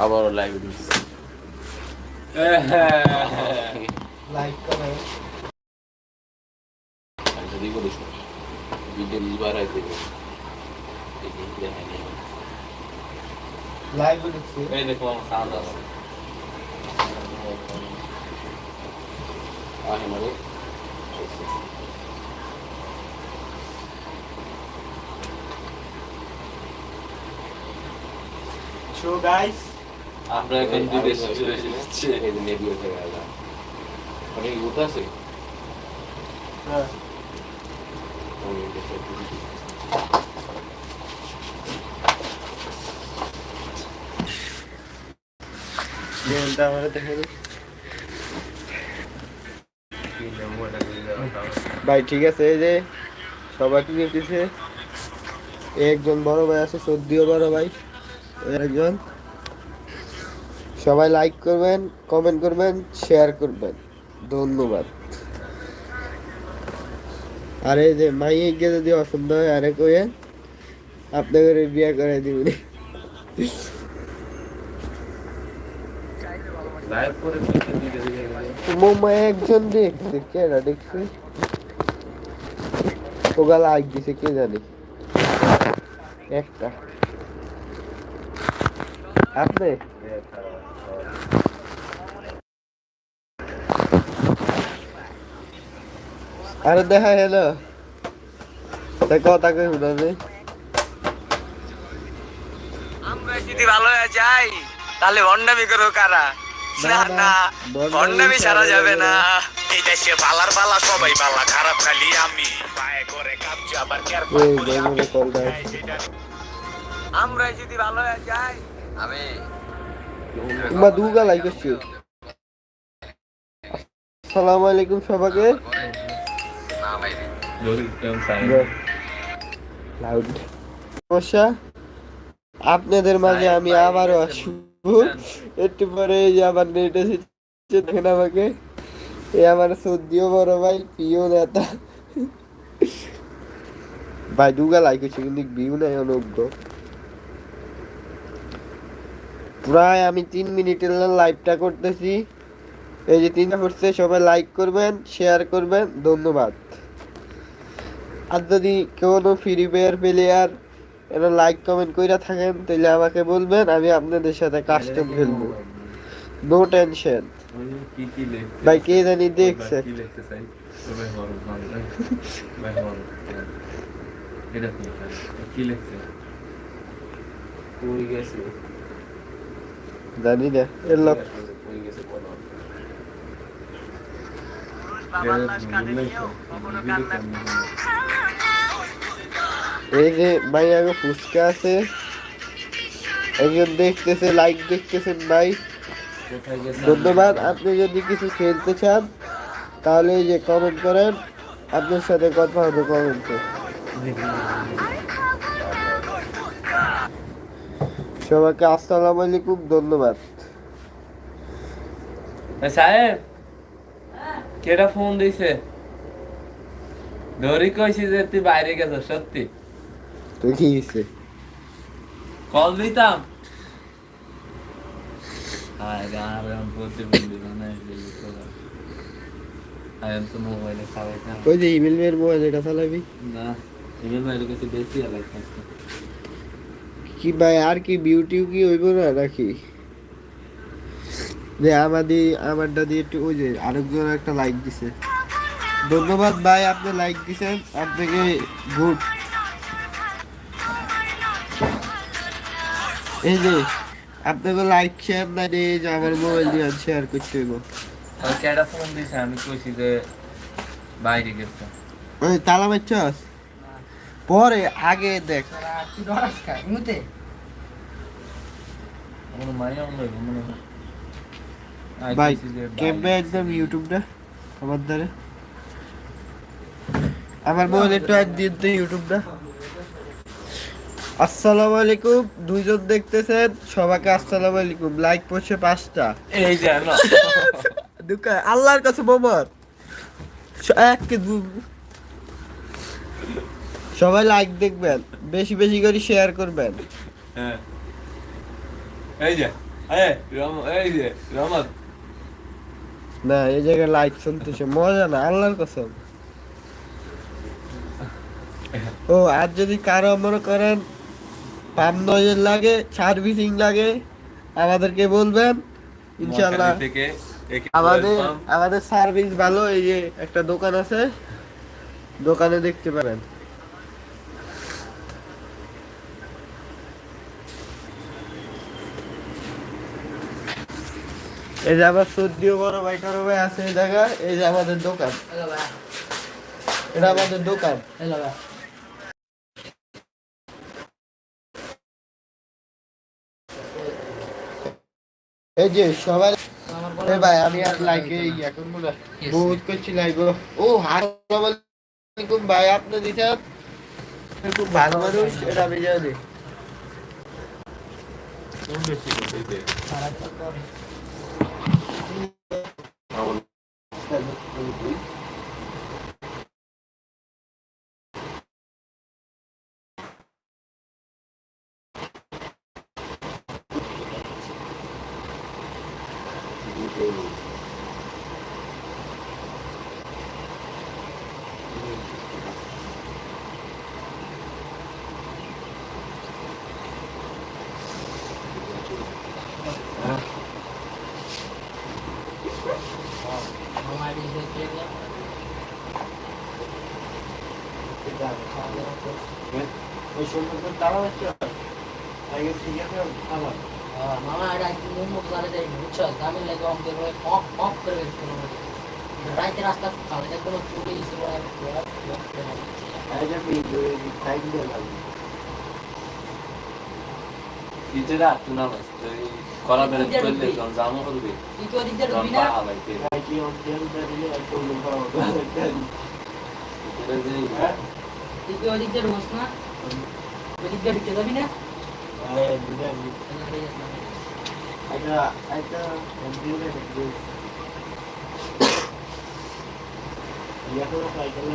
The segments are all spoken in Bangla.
আবার লাইভ ঢুকছে লাইক করে যদি করিস ভিডিও নিবার আগে লাইভ ঢুকছে এই দেখো আমার সাউন্ড আছে আহে মানে সো গাইস আমরা এখন দুই দেশে চলে এসেছি এই নেট গেল অনেক উঠা আছে হ্যাঁ ভাই ঠিক আছে এই যে সবাই কি একজন বড় ভাই আছে সদ্যিও বড় ভাই। একজন। সবাই লাইক করবেন কমেন্ট করবেন শেয়ার করবেন। ধন্যবাদ। আর যে মাইকে যদি অসুন্দর হয়, আরে কয়ে আপনাদের বিয়ে করে দিবেন লাইভ করে দিতে দিতে দিতে মোমা একজন দেখছে, কেডা দেখছে? ওগা লাইক দিছে, কে জানে? একটা। আপনি আরে দেখা হলো তা কথা কই শুনাবে? আমরা যদি ভালো হয়ে যাই তাহলে ভণ্ডামি করো কারা? না, না ছাড়া সারা যাবে না। এই দেশে বালার বালা সবাই বালা খারাপ খালি আমি। পায়ে করে কাঁপছি আবার কেয়ার আমরা যদি ভালো হয়ে যাই দুগা লাইক করছি আসসালামু আলাইকুম সবাইকে। আপনাদের মাঝে আমি আবারও আসব। একটু পরে যে আমার নেট এসেছে, দেখেন আমাকে। এ আমার সদ্যিও বড় ভাই, প্রিয় নেতা। ভাই, দুগা লাইক হচ্ছে কিন্তু ভিউ নাই অনজ্ঞ প্রায় আমি তিন মিনিটের লাইভটা করতেছি। এই যে তিনটা করছে সবাই লাইক করবেন শেয়ার করবেন ধন্যবাদ। আর যদি কোনো ফ্রি ফায়ার প্লেয়ার এরা লাইক কমেন্ট কইরা থাকেন তাহলে আমাকে বলবেন আমি আপনাদের সাথে কাস্টম খেলব। নো টেনশন কি কি লিখতে ভাই কে জানি দেখছে। কি লিখছে কই গেছে? জানি না এর লোক এই যে ভাই আগে ফুচকা আছে একজন দেখতেছে লাইক দেখতেছেন ভাই ধন্যবাদ আপনি যদি কিছু খেলতে চান তাহলে এই যে কমেন্ট করেন আপনার সাথে কথা হবে কমেন্টে সবাইকে আসসালামু আলাইকুম ধন্যবাদ। সাহেব কেটা ফোন দিছে? ধরি কইছি যে তুই বাইরে গেছ সত্যি। তো কি হয়েছে কল দিতাম। আর আমি প্রতিবন্ধী মানে আমি তো মোবাইলে খাওয়াইতাম ওই যে ইমেল মেয়ের মোবাইল এটা চালাবি? না ইমেল বাইরে কাছে বেশি আলাইতাম কি ভাই আর কি বিউটিও কি হইব না নাকি? যে আমাদের আমারটা দিয়ে একটু ওই যে আরেকজন একটা লাইক দিছে। ধন্যবাদ ভাই আপনি লাইক দিছেন আপনাকে গুড এই যে আপনাকে লাইক শেয়ার না দিয়ে যে আমার মোবাইল দিয়ে শেয়ার করতে হইব। ফোন দিছে আমি কইছি যে বাইরে গেছে। ওই তালা মারছস? পরে আগে দেখ। ভাই কেমবে একদম ইউটিউবটা? আমার দ্বারে। আমার মোবাইল একটু আর দিয়ে দিতে ইউটিউবটা। আসসালামু আলাইকুম দুইজন দেখতেছেন সবাইকে আসসালামু আলাইকুম। লাইক পড়ছে পাঁচটা। এই যে আল্লাহর কাছে মোমর এক সবাই লাইক দেখবেন বেশি বেশি করে শেয়ার করবেন। হ্যাঁ। এই যে এই যে রহমত না এই জায়গায় লাইভ শুনতেছে মজা না আল্লাহর কসম। ও আর যদি কারও মনে করেন পাম নজর লাগে সার্ভিসিং লাগে আমাদেরকে বলবেন ইনশাল্লাহ আমাদের আমাদের সার্ভিস ভালো এই যে একটা দোকান আছে দোকানে দেখতে পারেন এই যে আমার সর্দিও বড় ভাই কারও ভাই আছে এই জায়গায় এই যে আমাদের দোকান। এটা আমাদের দোকান। এই যে সবাই এ ভাই আমি আর লাইকে এখন মনে বহুত করছি লাইক ও আলাইকুম ভাই আপনি দিছেন। খুব ভালো মানুষ এটা আমি জানি। ওই সম্পর্কে তারা হচ্ছে আগে ঠিক আছে আমার মামা এটা একদম মুখ জানে যাই বুঝছ আমি লাগে অঙ্কের রাস্তা খাওয়া যায় কোনো চুরি ছিল আগে আমি টাইম দিয়ে লাগবে ইটেরা তুনা মাছ এই করা বেরে চললে যখন জামা করবে তুই কি ওদিক দিয়ে যখন না? হালাইতে আগে অধ্যয়ন দিয়ে একটু ভালো এটা যে তুই কি ওদিক না? ওদিক ঢুকতে যাবি না? এটা এটা অধ্যয়ন একটু ইয়াকো সাইকেল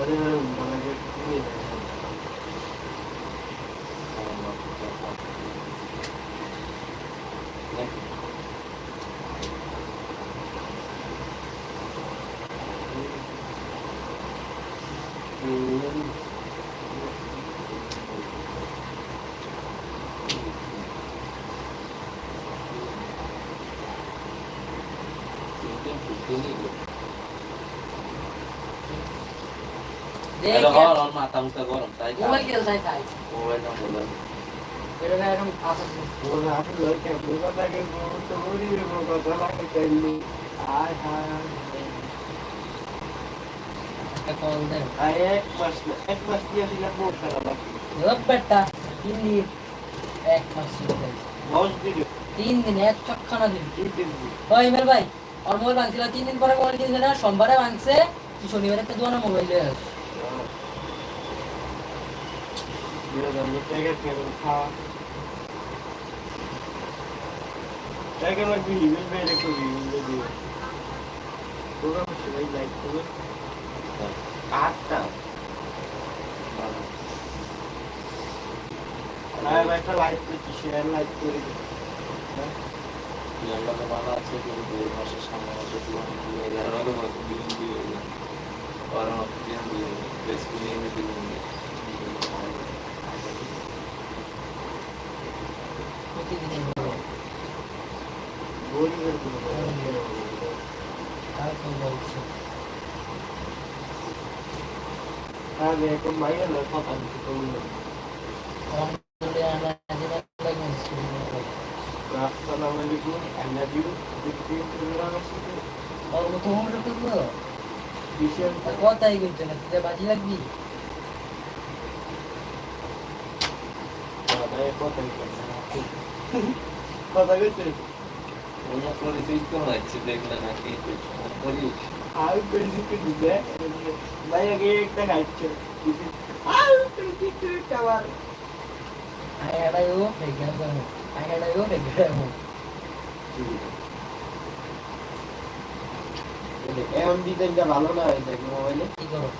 আরে মানে যে এটা হওয়ার ওর মাথা মুখটা গরম তাই মোবাইল খেল তাই তাই মোবাইল না বলে এটা এখন আসা ওরা আপনি লড়কে বুঝা থাকে তো ওরি রে কথা লাগে কাইনি আয় হায় একটা কল দে আয় এক মাস এক মাস দিয়ে দিলে মোট খারাপ লাগে লোক তিন দিন এক মাস ছিল দশ দিন। তিন দিন এক চক্ষানা দিন। তিন দিন। ওই ইমেল ভাই ওর মোবাইল ভাঙছিল তিন দিন পরে মোবাইল কিনছে না? সোমবারে ভাঙছে তুই শনিবারে একটা দোকানে মোবাইল লয়ে আস আটটা একটা লাইট করছি শেয়ার লাইট করে দিই আমরা ভালো আছে কিন্তু দুই মাসের সামনে মাসে পুরো দিয়ে এর আগে মতো বিলিং আমার দিয়ে দিয়ে বেসিক্যালি এনে দিয়ে প্রতিদিন কোনো আর তো বলছে আমি এখন বাইরে কথা দিতে পারব আলহামদুলিল্লাহ আমরা যেটা লাগবে আসসালামু আলাইকুম আই লাভ ইউ দেখতে তোমরা আসছো ওর মতো হোম করব বিশেষ কথাই কইতে না তুই বাজি লাগবি কথা কইছে ওনা করে তুই তো হচ্ছে দেখলে না কি করি আর কইছি কি দিবে ভাই আগে একটা খাইছে আর তুই কি খাবার I had I O pregnant করব I had I O pregnant এমন ডিজাইনটা ভালো না হয় দেখো মোবাইলে কি করো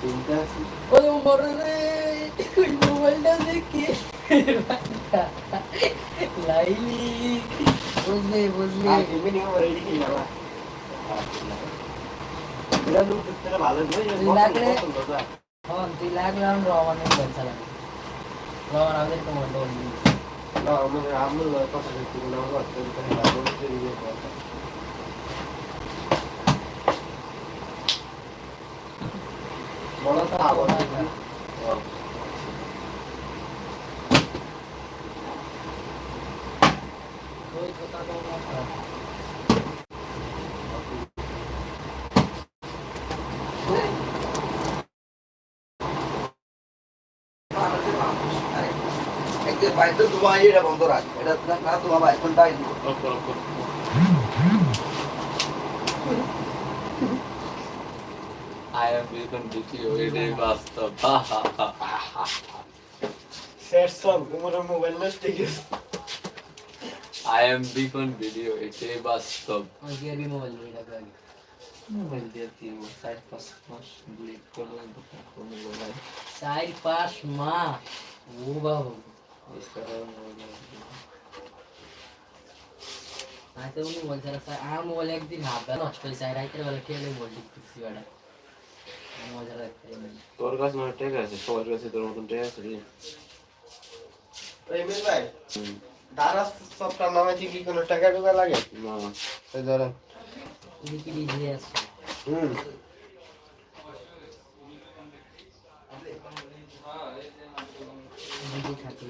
তিনটা আছে ওই মরে রে মোবাইলটা দেখি লাইলি বুঝলি বুঝলি। তো করে তুই লাগলে- আমি রহমানের মোবাইল চালাবি রহমান আমাদের তো মোবাইল বলি না আমাদের আমরা কথা বলতে না করতে না বলতে দিয়ে কথা বলা তো আবার বাইরে তোমার এটা বন্ধ রাখ এটা না তোমার বাইরে I am Beacon video, এটাই বাস্তব। হা হা হা হা হা। স্যার সব তোমার মোবাইল নষ্ট হয়ে গেছে I am Beacon video, এটাই বাস্তব। আমি গিয়ে মোবাইল বলি রাখব আগে মোবাইল দিয়ে দিব, চার পাঁচ মাস delete করলাম, দোকান কমে গেল ভাই। চার পাঁচ মাস ও বাবু এছাড়াও মোবাইল দিয়ে আমি তো মোবাইল ছাড়া স্যার আমার মোবাইল একদিন হাফ বেলা নষ্ট হয়েছে আর রাইতের বেলা খেলে মোবাইল টিপতেছি বেটা মোবাইল ছাড়া রাখতে পারি না। তোর কাছে মনে টেক আছে সবার কাছে তোর মতন টেক আছে রে এমএল ভাই দাঁড়া সবটা নামে কি কোনো টাকা টুকা লাগে? না এই ধরেন। লিকুইড দিয়ে আসছে হুম লিকুইড থাকে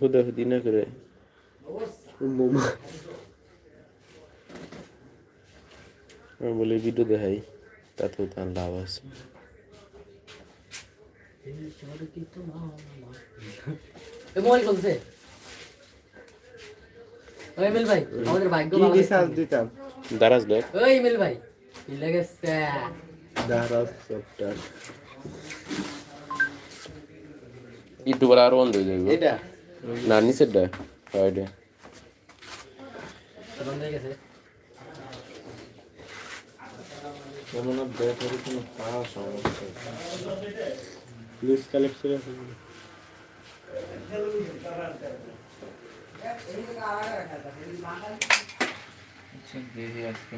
হুদাহুদি না করে মোমো আমি বলি ভিডিও দেখাই। তাতেও তার লাভ আছে। দারাজ দেখ। ওই মিল ভাই লাগেছে? দাঁড়া সবটা ইউটিউবার আর বন্ধ হয়ে যাবে এটা? না নিচের ডা বন্ধ হয়ে গেছে। ব্যাটারি কোনো পাওয়া সমস্যা আচ্ছা দেখি আজকে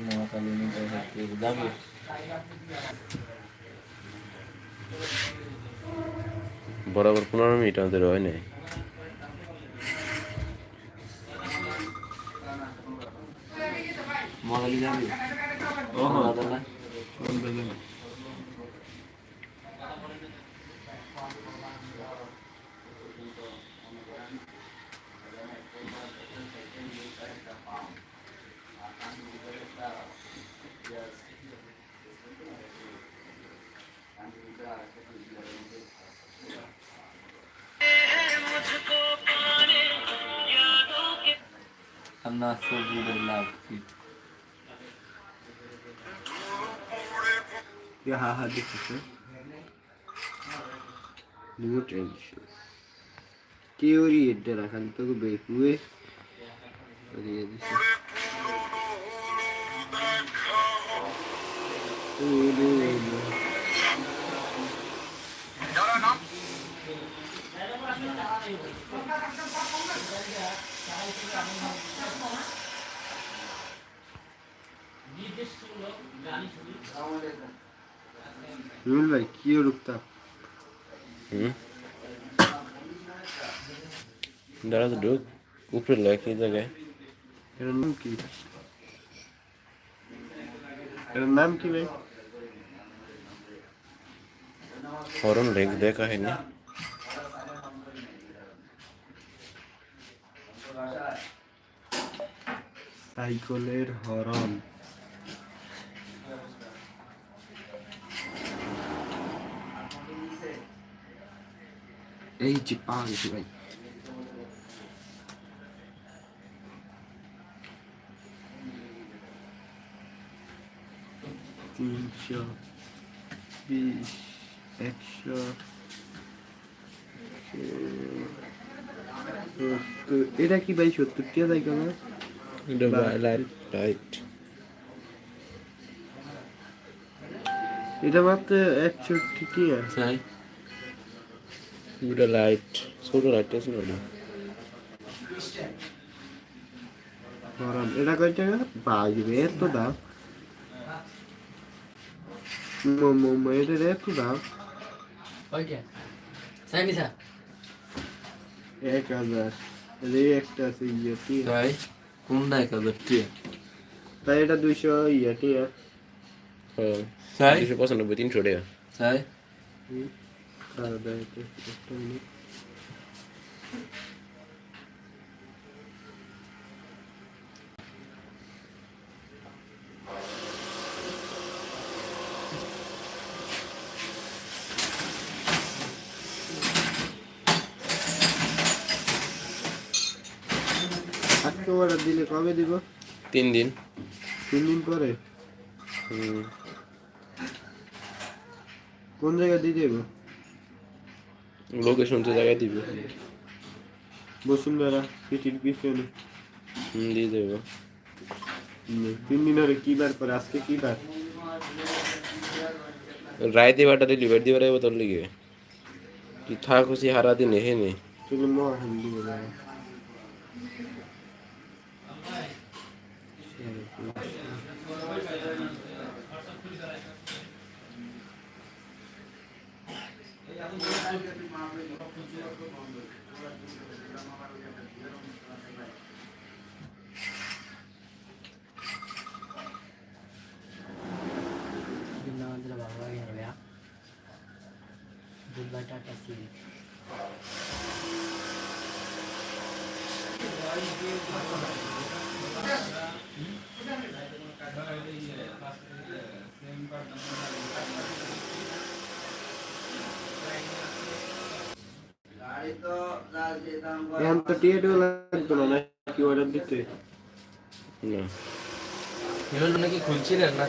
বরাবর পনেরো মিনিট আমাদের হয় নাই। মহাকালী যাবি? ও I'm not so good at love. Ja, haha, das ist es. Nur Tension. Theory এটা রাখাল তো বেকুয়ে দিয়ে দিছে নুল ভাই কি রুকতা হুম দাঁড়া তো ঢুক উপরে লেখ এই জায়গায় এর নাম কি এর নাম কি ভাই হরন লেখ দেখা হয়নি সাইকেলের হরন এই যে পাওয়া গেছে ভাই তিনশো বিশ একশো একশো এটা কি ভাই সত্তর টিয়া দেয় কেন? এটা মাত্র একষট্টি টিয়া। এটা লাইট ছোট লাইট আছে না গরম এটা কয় টাকা বাজবে এত দাম মোমো এটা এত দাম এক হাজার একটা আছে ইয়ে টিয়া তাই কোনটা এক হাজার টিয়া তাই এটা দুইশো ইয়ে টিয়া হ্যাঁ তাই দুশো পঁচানব্বই তিনশো টাকা তাই আর দেয় একটা মিনিট আজকে অর্ডার দিলে কবে দিব? তিন দিন। তিন দিন পরে? কোন জায়গায় দিয়ে দেবো? লোকেশন তো জায়গায় দিবে বসুন্ধরা সিটির পিছনে হুম দিয়ে দেবো হুম, তিন দিন ধরে কি বার করে আজকে কি বার রায় দেবাটা ডেলিভারি দিবার আইব তোর লিগে তুই থাক খুশি হারা দিন হে নে চলো মহান দিব আমাদের ভালো লাগে না ভাইয়া দুবাই টাটা দাম এখন তো টিয়েটও লাগতো না নাকি অর্ডার দিতে না। এগুলো নাকি খুলছিলেন না?